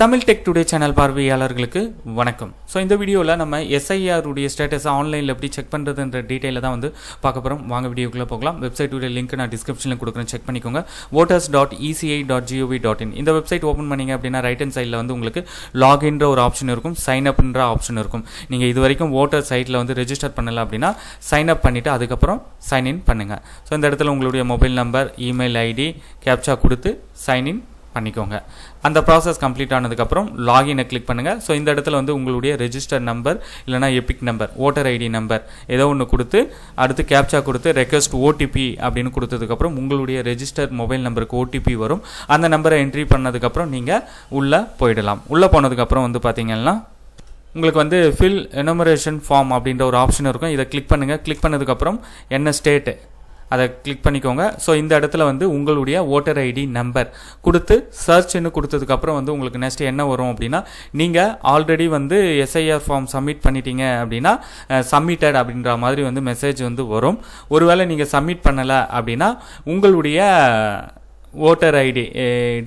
Tamil tech today channel பார்வையாளர்களுக்கு வணக்கம். So இந்த வீடியோவில் நம்ம எஸ்ஐஆருடைய ஸ்டேட்டஸை ஸ்டேட்டஸ் ஆன்லைனில் எப்படி செக் பண்ணுறதுன்ற டீட்டெயிலில் தான் வந்து பார்க்க போகிறோம் வாங்க வீடியோக்குள்ளே போகலாம். வெப்சைட்டுடைய லிங்க் நான் டிஸ்கிரிப்ஷனில் கொடுக்குறேன். செக் பண்ணிக்கோங்க. Voters dot ECI dot GOV dot in இந்த வெப்சைட் ஓப்பன் பண்ணிங்க அப்படின்னா ரைட் ஹேண்ட் சைடில் வந்து உங்களுக்கு லாகின்ற ஒரு ஆப்ஷன் இருக்கும். சைன் அப்ன்ற ஆப்ஷன் இருக்கும். நீங்கள் இது வரைக்கும் ஓட்டர் சைட்டில் வந்து ரெஜிஸ்டர் பண்ணலை அப்படின்னா சைன் அப் பண்ணிவிட்டு அதுக்கப்புறம் சைன் இன் பண்ணுங்கள் ஸோ இந்த இடத்துல உங்களுடைய mobile number email ID captcha கொடுத்து சைன் இன் பண்ணிக்கோங்க. அந்த ப்ராசஸ் கம்ப்ளீட் ஆனதுக்கப்புறம் லாகினை கிளிக் பண்ணுங்கள் ஸோ இந்த இடத்துல வந்து உங்களுடைய ரெஜிஸ்டர் நம்பர் இல்லைனா EPIC number voter ID number ஏதோ ஒன்று கொடுத்து அடுத்து கேப்சா கொடுத்து ரெக்வஸ்ட் ஓடிபி அப்படின்னு கொடுத்ததுக்கப்புறம் உங்களுடைய ரெஜிஸ்டர் மொபைல் நம்பருக்கு ஓடிபி வரும். அந்த நம்பரை என்ட்ரி பண்ணதுக்கப்புறம் நீங்கள் உள்ளே போயிடலாம். உள்ளே போனதுக்கப்புறம் வந்து பார்த்தீங்கன்னா உங்களுக்கு வந்து ஃபில் எனுமரேஷன் ஃபார்ம் அப்படின்ற ஒரு ஆப்ஷன் இருக்கும். இதை கிளிக் பண்ணுங்கள் கிளிக் பண்ணதுக்கப்புறம் என்ன ஸ்டேட்டு அதை கிளிக் பண்ணிக்கோங்க. ஸோ இந்த இடத்துல வந்து உங்களுடைய ஓட்டர் ஐடி நம்பர் கொடுத்து சர்ச்னு கொடுத்ததுக்கப்புறம் வந்து உங்களுக்கு நெக்ஸ்ட் என்ன வரும் அப்படின்னா நீங்கள் ஆல்ரெடி வந்து எஸ்ஐஆர் ஃபார்ம் சப்மிட் பண்ணிட்டீங்க அப்படின்னா சப்மிட்டட் அப்படின்ற மாதிரி வந்து மெசேஜ் வந்து வரும். ஒருவேளை நீங்கள் சப்மிட் பண்ணலை அப்படின்னா உங்களுடைய ஓட்டர் ஐடி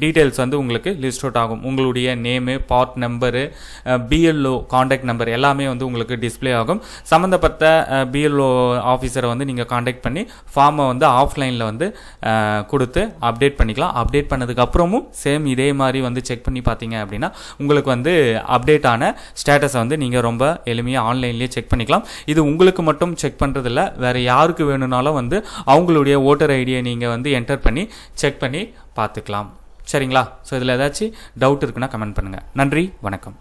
டீட்டெயில்ஸ் வந்து உங்களுக்கு லிஸ்ட் அவுட் ஆகும். உங்களுடைய name part number BLO contact number எல்லாமே வந்து உங்களுக்கு டிஸ்ப்ளே ஆகும். சம்மந்தப்பட்ட பிஎல்ஓ eh, ஆஃபீஸரை வந்து நீங்கள் காண்டாக்ட் பண்ணி ஃபார்மை வந்து ஆஃப்லைனில் வந்து eh, கொடுத்து அப்டேட் பண்ணிக்கலாம். அப்டேட் பண்ணதுக்கப்புறமும் சேம் இதே மாதிரி வந்து செக் பண்ணி பார்த்தீங்க அப்படின்னா உங்களுக்கு வந்து அப்டேட் ஆன ஸ்டேட்டஸை வந்து நீங்கள் ரொம்ப எளிமையாக ஆன்லைன்லேயே செக் பண்ணிக்கலாம். இது உங்களுக்கு மட்டும் செக் பண்ணுறதில்ல வேறு யாருக்கு வேணும்னாலும் வந்து அவங்களுடைய ஓட்டர் ஐடியை நீங்கள் வந்து என்டர் பண்ணி செக் பண்ணி பண்ணி பார்த்துக்கலாம். சரிங்களா? ஸோ இதில் ஏதாச்சும் டவுட் இருக்குன்னா கமெண்ட் பண்ணுங்கள் நன்றி வணக்கம்.